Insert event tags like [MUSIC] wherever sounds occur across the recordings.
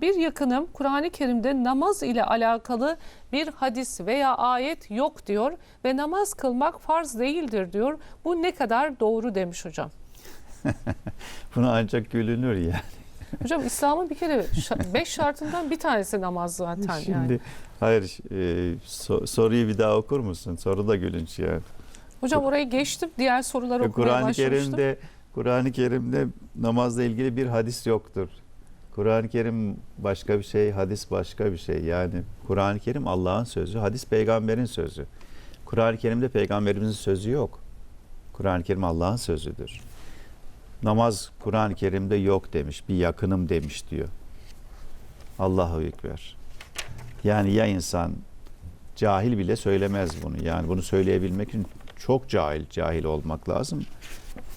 Bir yakınım Kur'an-ı Kerim'de namaz ile alakalı bir hadis veya ayet yok diyor ve namaz kılmak farz değildir diyor. Bu ne kadar doğru demiş hocam. [LAUGHS] Buna ancak gülünür yani. Hocam İslam'ın bir kere [LAUGHS] beş şartından bir tanesi namaz zaten Şimdi yani. hayır e, so- soruyu bir daha okur musun? Soru da gülünç yani. Hocam orayı geçtim diğer soruları okumaya Kur'an-ı. Kerim'de Kur'an-ı Kerim'de namazla ilgili bir hadis yoktur. Kur'an-ı Kerim başka bir şey, hadis başka bir şey. Yani Kur'an-ı Kerim Allah'ın sözü, hadis peygamberin sözü. Kur'an-ı Kerim'de peygamberimizin sözü yok. Kur'an-ı Kerim Allah'ın sözüdür. Namaz Kur'an-ı Kerim'de yok demiş, bir yakınım demiş diyor. Allahu Ekber. Yani ya insan cahil bile söylemez bunu. Yani bunu söyleyebilmek için çok cahil, cahil olmak lazım.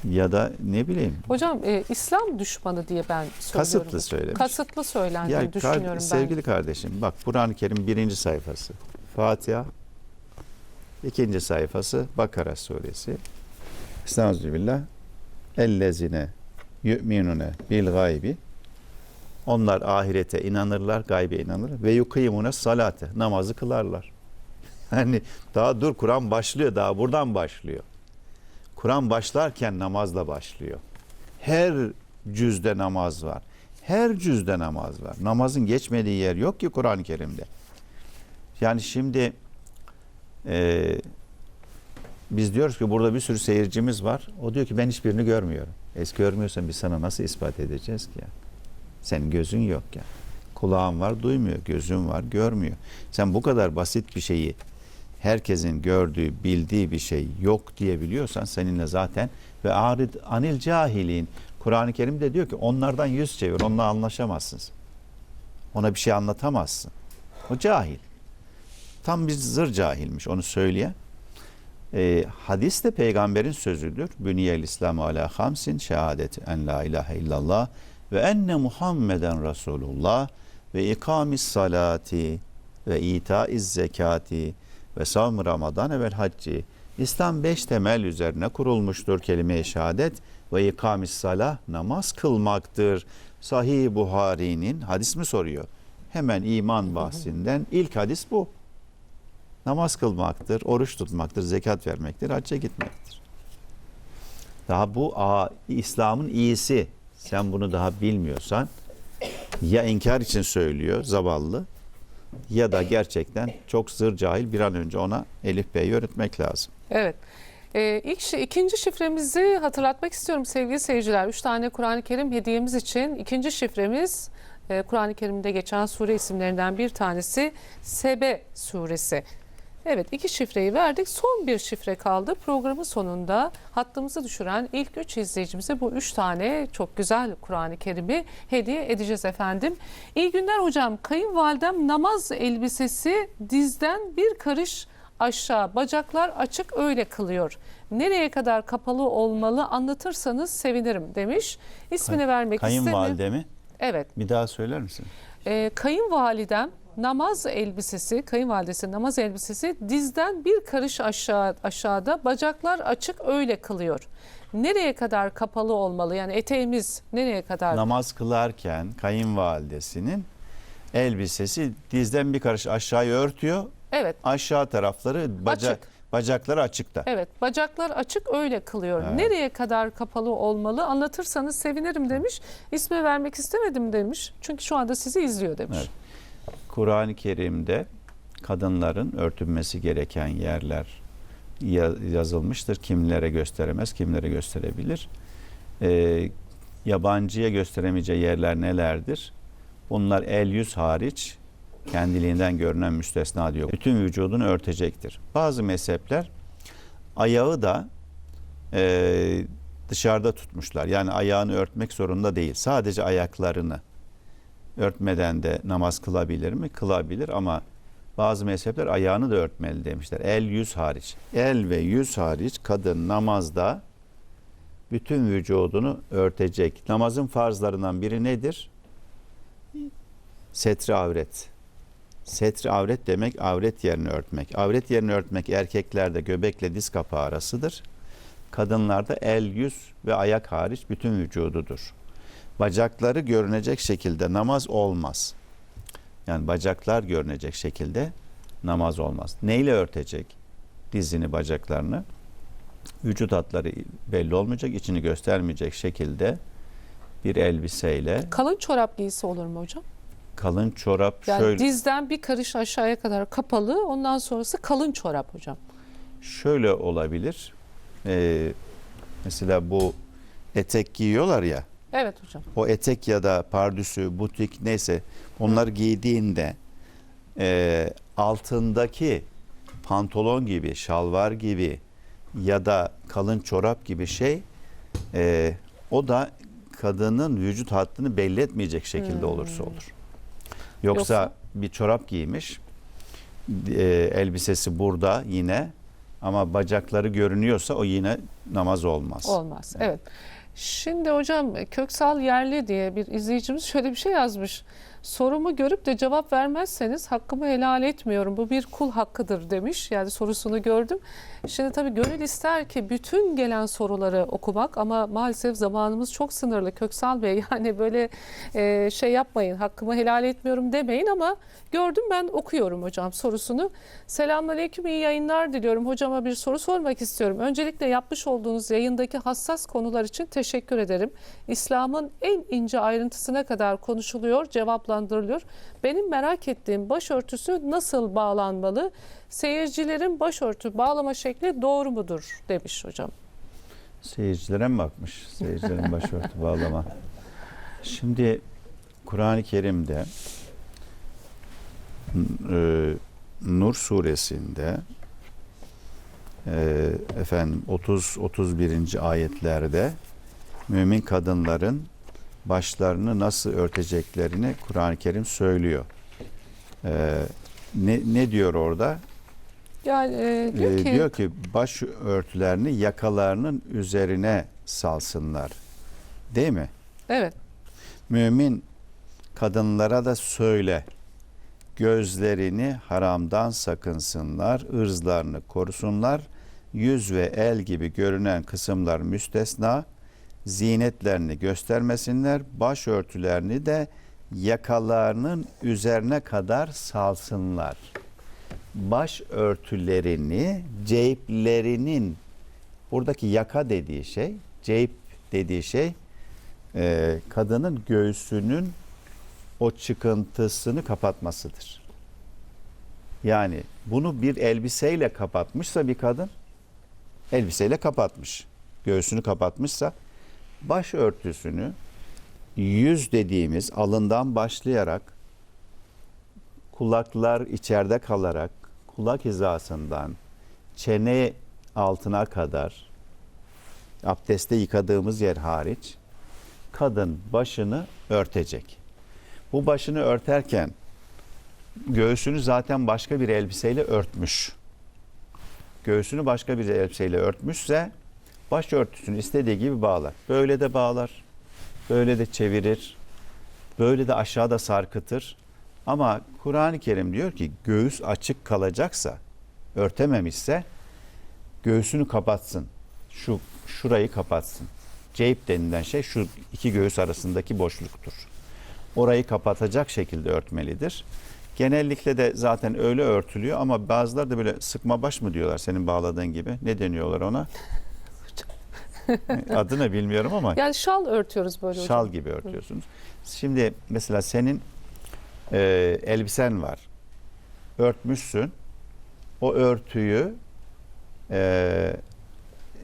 Ya da ne bileyim Hocam e, İslam düşmanı diye ben söylüyorum. kasıtlı söylemiş. Kasıtlı söylendiğini Ya düşünüyorum kar- ben. sevgili kardeşim bak Kur'an-ı Kerim birinci sayfası Fatiha ikinci sayfası Bakara suresi Estağfirullah ellezine yu'minune bil gaybi onlar ahirete inanırlar, gaybe inanırlar ve yukimune salate namazı kılarlar. [LAUGHS] Yani daha dur Kur'an başlıyor daha buradan başlıyor. Kur'an başlarken namazla başlıyor. Her cüzde namaz var. Her cüzde namaz var. Namazın geçmediği yer yok ki Kur'an-ı Kerim'de. Yani şimdi e, biz diyoruz ki burada bir sürü seyircimiz var. O diyor ki ben hiçbirini görmüyorum. Eski görmüyorsan biz sana nasıl ispat edeceğiz ki ya? Senin gözün yok ya. Kulağın var duymuyor, gözün var görmüyor. Sen bu kadar basit bir şeyi herkesin gördüğü, bildiği bir şey yok diyebiliyorsan seninle zaten ve arid anil cahilin Kur'an-ı Kerim'de diyor ki onlardan yüz çevir, onunla anlaşamazsın. Ona bir şey anlatamazsın. O cahil. Tam bir zır cahilmiş onu söyleyen. Ee, hadis de peygamberin sözüdür. Büniyel İslam ala hamsin şehadet en la ilahe illallah ve enne Muhammeden Resulullah ve ikamis salati ve itaiz zekati ve savm Ramazan evvel hacci. İslam beş temel üzerine kurulmuştur kelime-i şehadet ve ikamis salah namaz kılmaktır. Sahih Buhari'nin hadis mi soruyor? Hemen iman bahsinden ilk hadis bu. Namaz kılmaktır, oruç tutmaktır, zekat vermektir, hacca gitmektir. Daha bu İslam'ın iyisi. Sen bunu daha bilmiyorsan ya inkar için söylüyor zavallı ya da gerçekten çok zır cahil bir an önce ona Elif Bey'i öğretmek lazım. Evet. Ee, ilk ikinci şifremizi hatırlatmak istiyorum sevgili seyirciler. Üç tane Kur'an-ı Kerim hediyemiz için ikinci şifremiz e, Kur'an-ı Kerim'de geçen sure isimlerinden bir tanesi Sebe suresi. Evet iki şifreyi verdik. Son bir şifre kaldı. Programın sonunda hattımızı düşüren ilk üç izleyicimize bu üç tane çok güzel Kur'an-ı Kerim'i hediye edeceğiz efendim. İyi günler hocam. Kayınvalidem namaz elbisesi dizden bir karış aşağı bacaklar açık öyle kılıyor. Nereye kadar kapalı olmalı anlatırsanız sevinirim demiş. İsmini vermek istemiyorum. Kayınvalide mi? Evet. Bir daha söyler misin? Ee, kayınvalidem namaz elbisesi, kayınvalidesi namaz elbisesi dizden bir karış aşağı aşağıda bacaklar açık öyle kılıyor. Nereye kadar kapalı olmalı? Yani eteğimiz nereye kadar? Namaz kılarken kayınvalidesinin elbisesi dizden bir karış aşağıya örtüyor. Evet. Aşağı tarafları baca, Açık. bacakları açıkta. Evet, bacaklar açık öyle kılıyor. Evet. Nereye kadar kapalı olmalı? Anlatırsanız sevinirim demiş. İsmi vermek istemedim demiş. Çünkü şu anda sizi izliyor demiş. Evet. Kur'an-ı Kerim'de kadınların örtünmesi gereken yerler ya- yazılmıştır. Kimlere gösteremez, kimlere gösterebilir. Ee, yabancıya gösteremeyeceği yerler nelerdir? Bunlar el yüz hariç kendiliğinden görünen müstesna diyor. Bütün vücudunu örtecektir. Bazı mezhepler ayağı da e, dışarıda tutmuşlar. Yani ayağını örtmek zorunda değil. Sadece ayaklarını örtmeden de namaz kılabilir mi? Kılabilir ama bazı mezhepler ayağını da örtmeli demişler. El yüz hariç. El ve yüz hariç kadın namazda bütün vücudunu örtecek. Namazın farzlarından biri nedir? Setri avret. Setri avret demek avret yerini örtmek. Avret yerini örtmek erkeklerde göbekle diz kapağı arasıdır. Kadınlarda el, yüz ve ayak hariç bütün vücududur. Bacakları görünecek şekilde namaz olmaz. Yani bacaklar görünecek şekilde namaz olmaz. Neyle örtecek? Dizini, bacaklarını. Vücut hatları belli olmayacak, içini göstermeyecek şekilde bir elbiseyle Kalın çorap giysi olur mu hocam? kalın çorap Yani şöyle dizden bir karış aşağıya kadar kapalı. Ondan sonrası kalın çorap hocam. şöyle olabilir. Ee, mesela bu etek giyiyorlar ya. Evet hocam. o etek ya da pardüsü, butik neyse onları giydiğinde e, altındaki pantolon gibi, şalvar gibi ya da kalın çorap gibi şey e, o da kadının vücut hattını belli etmeyecek şekilde Hmm. olursa olur. Yoksa, Yoksa- bir çorap giymiş, e, elbisesi burada yine ama bacakları görünüyorsa o yine namaz olmaz. Olmaz. Evet. Şimdi hocam Köksal Yerli diye bir izleyicimiz şöyle bir şey yazmış. Sorumu görüp de cevap vermezseniz hakkımı helal etmiyorum. Bu bir kul hakkıdır demiş. Yani sorusunu gördüm. Şimdi tabii gönül ister ki bütün gelen soruları okumak ama maalesef zamanımız çok sınırlı. Köksal Bey [LAUGHS] yani böyle e, şey yapmayın hakkımı helal etmiyorum demeyin ama gördüm ben okuyorum hocam sorusunu. Selamünaleyküm iyi yayınlar diliyorum. Hocama bir soru sormak istiyorum. Öncelikle yapmış olduğunuz yayındaki hassas konular için teşekkür ederim. İslam'ın en ince ayrıntısına kadar konuşuluyor, cevaplandırılıyor. Benim merak ettiğim başörtüsü nasıl bağlanmalı? Seyircilerin başörtü bağlama şekli doğru mudur demiş hocam. Seyircilere mi bakmış? Seyircilerin başörtü bağlama. Şimdi Kur'an-ı Kerim'de e, Nur suresinde e, efendim 30 31. ayetlerde mümin kadınların başlarını nasıl örteceklerini Kur'an-ı Kerim söylüyor. E, ne, ne diyor orada? Yani e, diyor Ee, ki diyor ki baş örtülerini yakalarının üzerine salsınlar. Değil mi? evet Mümin kadınlara da söyle. Gözlerini haramdan sakınsınlar, ırzlarını korusunlar. Yüz ve el gibi görünen kısımlar müstesna. Zinetlerini göstermesinler. Başörtülerini de yakalarının üzerine kadar salsınlar baş örtülerini buradaki yaka dediği şey ceyp dediği şey e, kadının göğsünün o çıkıntısını kapatmasıdır. Yani bunu bir elbiseyle kapatmışsa bir kadın elbiseyle kapatmış. Göğsünü kapatmışsa baş örtüsünü yüz dediğimiz alından başlayarak kulaklar içeride kalarak kulak hizasından çene altına kadar abdeste yıkadığımız yer hariç kadın başını örtecek. Bu başını örterken göğsünü zaten başka bir elbiseyle örtmüş. Göğsünü başka bir elbiseyle örtmüşse başörtüsünü istediği gibi bağlar. Böyle de bağlar. Böyle de çevirir. Böyle de aşağıda sarkıtır. Ama Kur'an-ı Kerim diyor ki göğüs açık kalacaksa, örtememişse göğsünü kapatsın. Şu şurayı kapatsın. Ceyp denilen şey şu iki göğüs arasındaki boşluktur. Orayı kapatacak şekilde örtmelidir. Genellikle de zaten öyle örtülüyor ama bazıları da böyle sıkma baş mı diyorlar senin bağladığın gibi. Ne deniyorlar ona? [LAUGHS] Adını bilmiyorum ama yani şal örtüyoruz böyle hocam. şal gibi örtüyorsunuz. Şimdi mesela senin e, elbisen var. Örtmüşsün. O örtüyü e,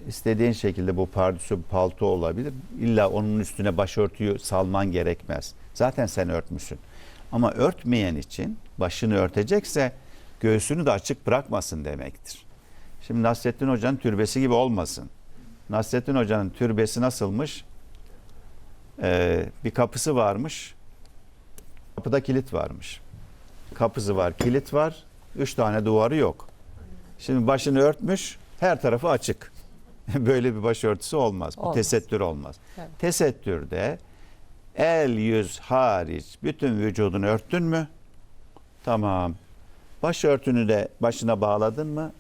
istediğin şekilde bu pardüsü palto olabilir. İlla onun üstüne başörtüyü salman gerekmez. Zaten sen örtmüşsün. Ama örtmeyen için başını örtecekse göğsünü de açık bırakmasın demektir. Şimdi Nasrettin Hoca'nın türbesi gibi olmasın. Nasrettin Hoca'nın türbesi nasılmış? Ee, bir kapısı varmış. Kapıda kilit varmış. Kapısı var, kilit var. Üç tane duvarı yok. Şimdi başını örtmüş, her tarafı açık. [LAUGHS] Böyle bir başörtüsü olmaz. Bu Olmaz. tesettür olmaz. Evet. Tesettürde el, yüz hariç bütün vücudunu örttün mü? Tamam. Başörtünü de başına bağladın mı?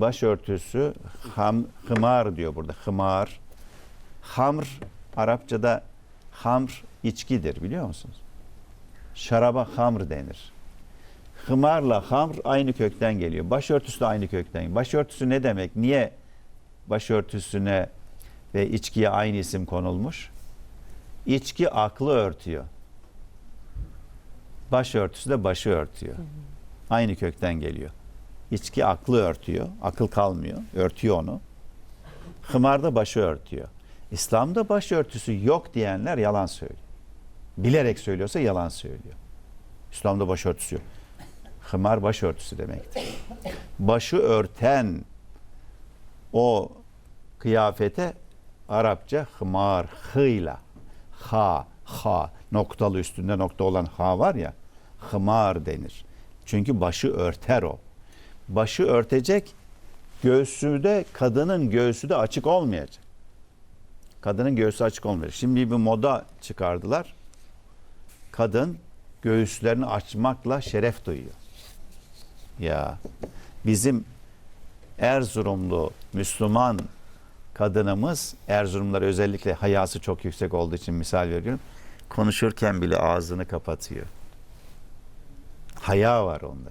Başörtüsü ham, hımar diyor burada. Hımar. Hamr Arapçada Hamr içkidir biliyor musunuz? Şaraba hamr denir. Hımarla hamr aynı kökten geliyor. Başörtüsü de aynı kökten. Başörtüsü ne demek? Niye başörtüsüne ve içkiye aynı isim konulmuş? İçki aklı örtüyor. Başörtüsü de başı örtüyor. Aynı kökten geliyor. İçki aklı örtüyor. Akıl kalmıyor. Örtüyor onu. Hımar da başı örtüyor. İslam'da başörtüsü yok diyenler yalan söylüyor. Bilerek söylüyorsa yalan söylüyor. İslam'da başörtüsü yok. Hımar başörtüsü demektir. Başı örten o kıyafete Arapça hımar, hıyla, ha, ha, noktalı üstünde nokta olan ha var ya, hımar denir. Çünkü başı örter o. Başı örtecek, göğsü de kadının göğsü de açık olmayacak. Kadının göğsü açık olmayacak. Şimdi bir moda çıkardılar. Kadın göğüslerini açmakla şeref duyuyor. Ya bizim Erzurumlu Müslüman kadınımız Erzurumlar özellikle hayası çok yüksek olduğu için misal veriyorum. Konuşurken bile ağzını kapatıyor. Haya var onda.